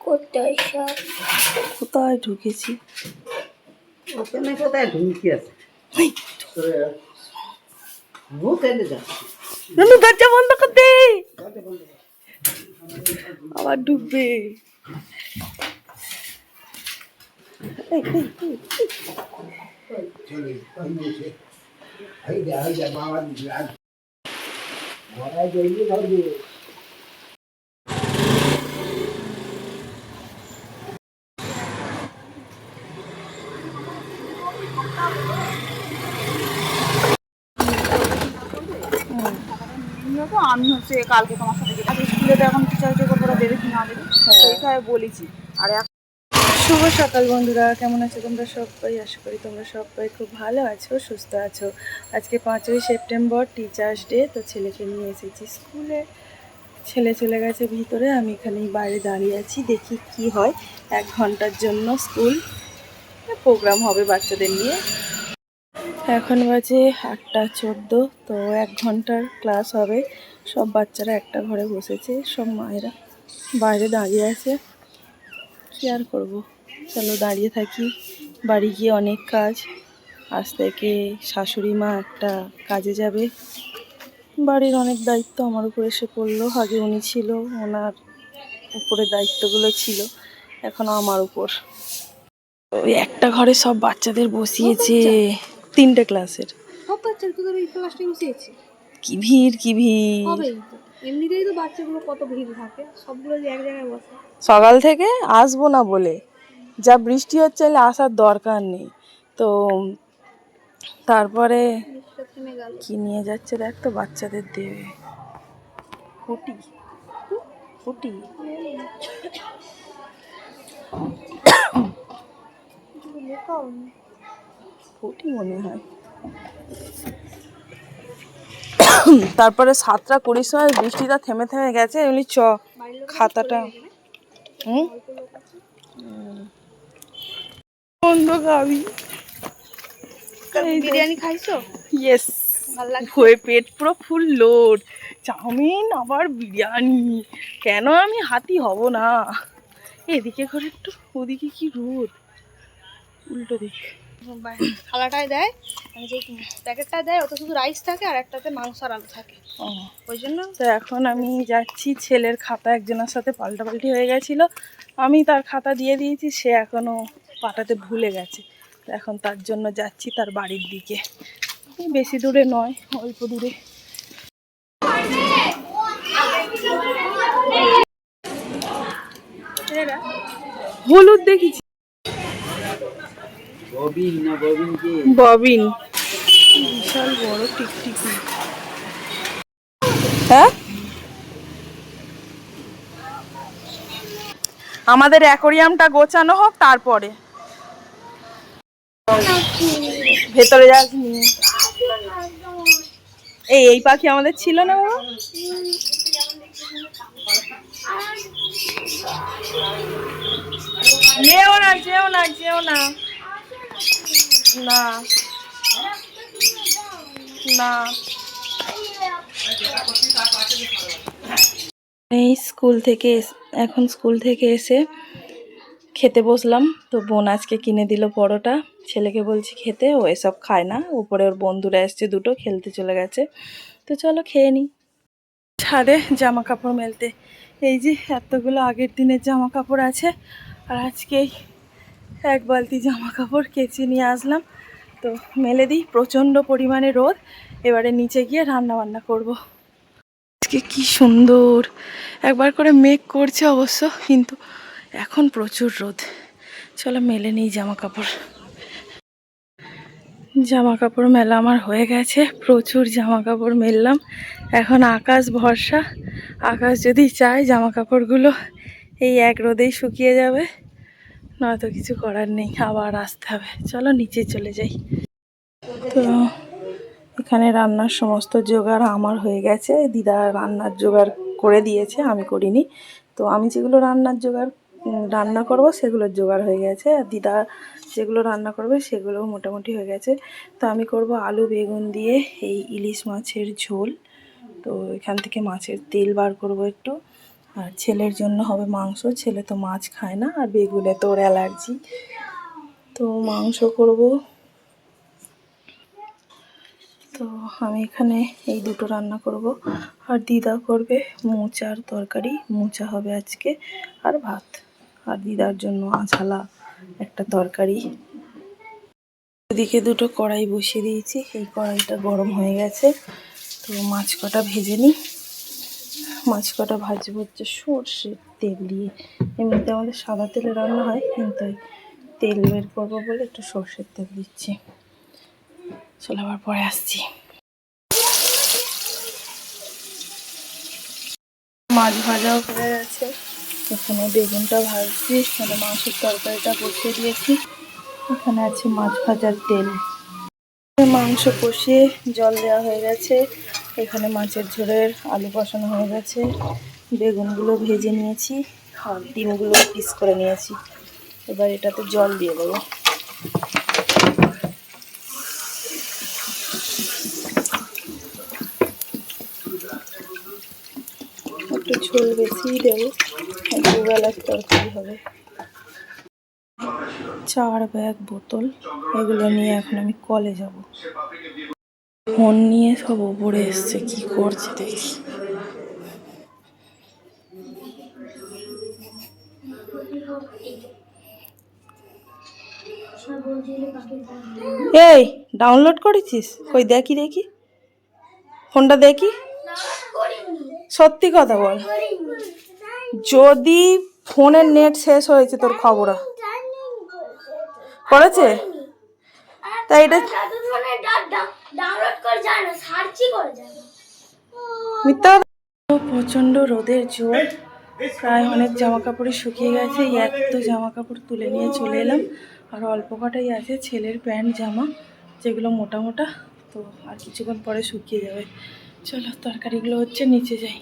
কোথায় সব কোথায় ঢুকেছি? ওখানে কোথায় ঢুকি আছে? দরজা বন্ধ কর দে। আবার ডুববে এই, এই, এই, এই। তো আমি হচ্ছে কালকে তোমার সাথে স্কুলে তো এখন টিচার দেবে কি না দেবে সেইটাই বলেছি আর শুভ সকাল বন্ধুরা, কেমন আছো তোমরা সবাই? আশা করি তোমরা সবাই খুব ভালো আছো, সুস্থ আছো। আজকে পাঁচই সেপ্টেম্বর টিচার্স ডে তো ছেলেকে নিয়ে এসেছি স্কুলে। ছেলে চলে গেছে ভিতরে, আমি এখানেই বাইরে দাঁড়িয়ে আছি, দেখি কি হয়। এক ঘণ্টার জন্য স্কুল প্রোগ্রাম হবে বাচ্চাদের নিয়ে। এখন বাজে আটটা চোদ্দ, তো এক ঘণ্টার ক্লাস হবে। সব বাচ্চারা একটা ঘরে বসেছে, সব মায়েরা বাইরে দাঁড়িয়ে আছে। কি আর করব? চলো দাঁড়িয়ে থাকি। বাড়ি গিয়ে অনেক কাজ। আজ থেকে শাশুড়ি মা একটা কাজে যাবে। বাড়ির অনেক দায়িত্ব আমার উপর এসে পড়ল। আগে উনি ছিল ওনার উপরে দায়িত্বগুলো ছিল। এখন আমার উপর। ওই একটা ঘরে সব বাচ্চাদের বসিয়েছে। তিনটে ক্লাসের। সব তোদের বসিয়েছি। কি ভিড় কি ভিড়। হবেই তো। এমনিতেই তো বাচ্চাগুলো কত ভিড় থাকে। সবগুলো এক জায়গায় বসে। সকাল থেকে আসব না বলে। যা বৃষ্টি হচ্ছে আসার দরকার নেই। তো তারপরে কি নিয়ে যাচ্ছে দেখ তো বাচ্চাদের দেবে। ফুটি ফুটি ফুটি মনে হয়। তারপরে সাতটা কুড়ির সময় বৃষ্টিটা থেমে থেমে গেছে। এমনি চ খাতাটা। হুম? বন্ধ গাবি বিরিয়ানি খাইছো? ইয়েস ভালো লাগে হয়ে পেট পুরো ফুল লোড। চাউমিন আবার বিরিয়ানি। কেন আমি হাতি হব না? এদিকে করে একটু ওদিকে কি রোদ? উল্টো দিক। থালাটায় দেয়। আর যে প্যাকেটটা দেয় ওটা শুধু রাইস থাকে আর একটাতে মাংস আর আলু থাকে। ওই জন্য তো এখন আমি যাচ্ছি ছেলের খাতা একজনের সাথে পাল্টাপাল্টি হয়ে গেছিল। আমি তার খাতা দিয়ে দিয়েছি সে এখনও পাঠাতে ভুলে গেছে। এখন তার জন্য যাচ্ছি তার বাড়ির দিকে। বেশি দূরে নয়, অল্প দূরে। হলুদ দেখেছি। ববিন। বিশাল বড় হ্যাঁ? আমাদের অ্যাকোরিয়ামটা গোছানো হোক, তারপরে। ভেতরে যাসনি। এই এই পাখি আমাদের ছিল না বাবা? যেও না যেও না যেও না। না। না। এই স্কুল থেকে এখন স্কুল থেকে এসে খেতে বসলাম। তো বোন আজকে কিনে দিল পরোটা। ছেলেকে বলছি খেতে, ও এসব খায় না। উপরে ওর বন্ধুরা এসছে দুটো, খেলতে চলে গেছে। তো চলো খেয়ে নিই ছাদে জামা কাপড় মেলতে। এই যে এতগুলো আগের দিনের জামা কাপড় আছে। আর আজকেই এক বালতি জামা কাপড় কেচে নিয়ে আসলাম। তো মেলে দিই, প্রচণ্ড পরিমাণে রোদ। এবারে নিচে গিয়ে রান্না বান্না করব। আজকে কি সুন্দর। একবার করে মেঘ করছে অবশ্য, কিন্তু এখন প্রচুর রোদ। চলো মেলে নিই জামা কাপড় জামা কাপড় মেলা আমার হয়ে গেছে, প্রচুর জামা কাপড় মেললাম। এখন আকাশ ভরসা, আকাশ যদি চায় জামা কাপড়গুলো এই এক রোদেই শুকিয়ে যাবে। নয়তো কিছু করার নেই, আবার আসতে হবে। চলো নিচে চলে যাই। তো এখানে রান্নার সমস্ত জোগাড় আমার হয়ে গেছে। দিদা রান্নার জোগাড় করে দিয়েছে, আমি করিনি। তো আমি যেগুলো রান্নার জোগাড় রান্না করব, সেগুলোর জোগাড় হয়ে গেছে। আর দিদা যেগুলো রান্না করবে সেগুলো মোটামুটি হয়ে গেছে। তো আমি করব আলু, বেগুন দিয়ে এই ইলিশ মাছের ঝোল। তো এখান থেকে মাছের তেল বার করব একটু। আর ছেলের জন্য হবে মাংস, ছেলে তো মাছ খায় না, আর বেগুনে তো ওর অ্যালার্জি। তো মাংস করব। তো আমি এখানে এই দুটো রান্না করব। আর দিদা করবে মোচার তরকারি, মোচা হবে আজকে। আর ভাত। আর দিদার জন্য আঝালা একটা তরকারি। ওদিকে দুটো কড়াই বসিয়ে দিয়েছি। এই কড়াইটা গরম হয়ে গেছে। তো মাছ কটা ভেজে নিই। মাছ কটা ভাজবো হচ্ছে সর্ষের তেল দিয়ে। এমনিতে আমাদের সাদা তেলে রান্না হয়, কিন্তু তেল বের করব বলে একটু সর্ষের তেল দিচ্ছি। চলো আবার পরে আসছি। মাছ ভাজাও হয়ে গেছে। এখানে বেগুনটা ভাজছি, এখানে মাংসের তরকারিটা বসিয়ে দিয়েছি, এখানে আছে মাছ ভাজার তেল। মাংস কষিয়ে জল দেওয়া হয়ে গেছে, এখানে মাছের ঝোলের আলু বসানো হয়ে গেছে, বেগুনগুলো ভেজে নিয়েছি, আর ডিমগুলো পিস করে নিয়েছি। এবার এটাতে জল দিয়ে দেবো। ঝোল বেশিই দেবো দুবেলার তরকারি হবে। চার ব্যাগ বোতল, এগুলো নিয়ে এখন আমি কলে যাব। ফোন নিয়ে সব ওপরে এসছে, কি করছে দেখি। এই ডাউনলোড করেছিস? কই দেখি দেখি। ফোনটা দেখি? সত্যি কথা বল। যদি ফোনের নেট শেষ হয়েছে, তোর খবর। করেছে? তাই এটা প্রচণ্ড রোদের জোর। প্রায় অনেক জামা কাপড়ই শুকিয়ে গেছে। এত জামা কাপড় তুলে নিয়ে চলে এলাম। আর অল্প কটাই আছে ছেলের প্যান্ট, জামা, যেগুলো মোটা মোটা। তো আর কিছুক্ষণ পরে শুকিয়ে যাবে। চলো, তরকারিগুলো হচ্ছে নিচে যাই।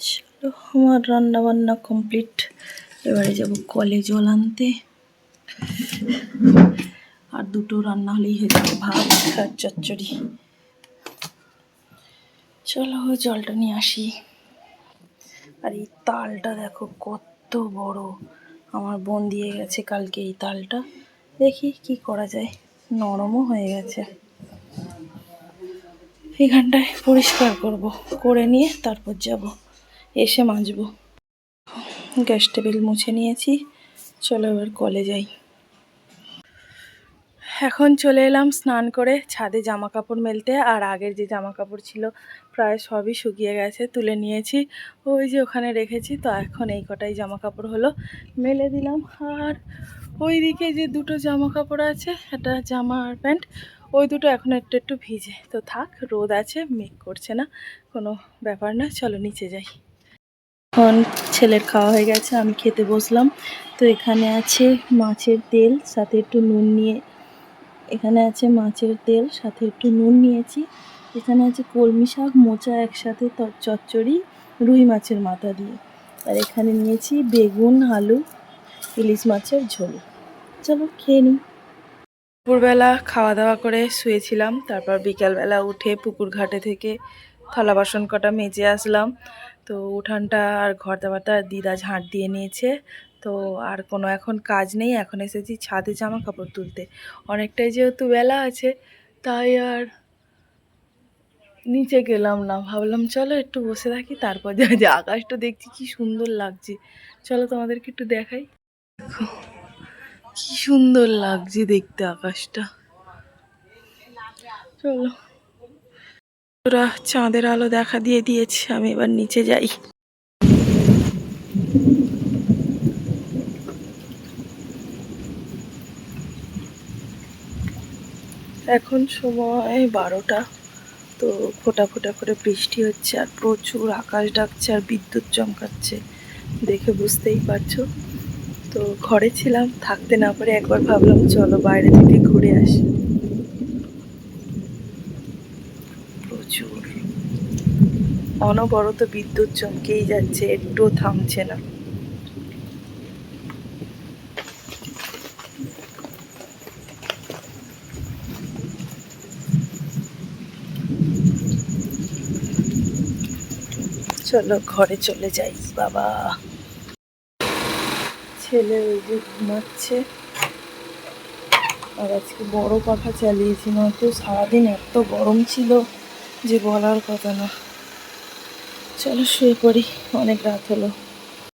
চলো, আমার রান্না বান্না কমপ্লিট এবারে যাব কলে জল আনতে। আর দুটো রান্না হলেই হয়ে যাবে ভাত আর চচ্চড়ি। চলো, জলটা নিয়ে আসি। আর এই তালটা দেখো কত বড়। আমার বোন দিয়ে গেছে কালকে এই তালটা। দেখি কি করা যায়। নরমও হয়ে গেছে। এখানটায় পরিষ্কার করব। করে নিয়ে তারপর যাব। এসে মাজবো। গ্যাস টেবিল মুছে নিয়েছি। চলো এবার কলে যাই। এখন চলে এলাম স্নান করে ছাদে জামা কাপড় মেলতে। আর আগের যে জামা কাপড় ছিল, প্রায় সবই শুকিয়ে গেছে, তুলে নিয়েছি। ওই যে ওখানে রেখেছি, তো এখন এই কটাই জামা কাপড় হলো। মেলে দিলাম। আর ওই দিকে যে দুটো জামা কাপড় আছে, একটা জামা আর প্যান্ট। ওই দুটো এখন একটু একটু ভিজে। তো থাক, রোদ আছে, মেঘ করছে না, কোনো ব্যাপার না, চলো নিচে যাই। এখন ছেলের খাওয়া হয়ে গেছে, আমি খেতে বসলাম। তো এখানে আছে মাছের তেল, সাথে একটু নুন নিয়ে, এখানে আছে মাছের তেল, সাথে একটু নুন নিয়েছি। এখানে আছে কলমি শাক, মোচা একসাথে চচ্চড়ি, রুই মাছের মাথা দিয়ে। আর এখানে নিয়েছি বেগুন, আলু, ইলিশ মাছের ঝোল। চলো খেয়ে নিই। দুপুরবেলা খাওয়া দাওয়া করে শুয়েছিলাম, তারপর বিকালবেলা উঠে পুকুর ঘাটে থেকে থালা বাসন কটা মেজে আসলাম। তো উঠানটা আর ঘর দাবারটা দিদা ঝাঁট দিয়ে নিয়েছে। তো আর কোনো এখন কাজ নেই, এখন এসেছি ছাদে জামা কাপড় তুলতে। অনেকটাই যেহেতু বেলা আছে, তাই আর নিচে গেলাম না। ভাবলাম, চলো একটু বসে থাকি, তারপর যা আকাশটা দেখছি কি সুন্দর লাগছে। চলো তোমাদেরকে একটু দেখাই। দেখো কি সুন্দর লাগছে দেখতে আকাশটা। চলো। ওরা চাঁদের আলো দেখা দিয়ে দিয়েছে, আমি এবার নিচে যাই। এখন সময় বারোটা, তো ফোটা ফোটা করে বৃষ্টি হচ্ছে আর প্রচুর আকাশ ডাকছে আর বিদ্যুৎ চমকাচ্ছে, দেখে বুঝতেই পারছ। তো ঘরে ছিলাম, থাকতে না পারে একবার ভাবলাম চলো বাইরে থেকে ঘুরে আসি। প্রচুর। অনবরত বিদ্যুৎ চমকেই যাচ্ছে একটু থামছে না। চলো ঘরে চলে যাই, বাবা। ছেলে ওই যে ঘুমাচ্ছে। আর আজকে বড় পাখা চালিয়েছি, নয়তো সারাদিন এত গরম ছিল যে বলার কথা না। চলো শুয়ে পড়ি, অনেক রাত হলো।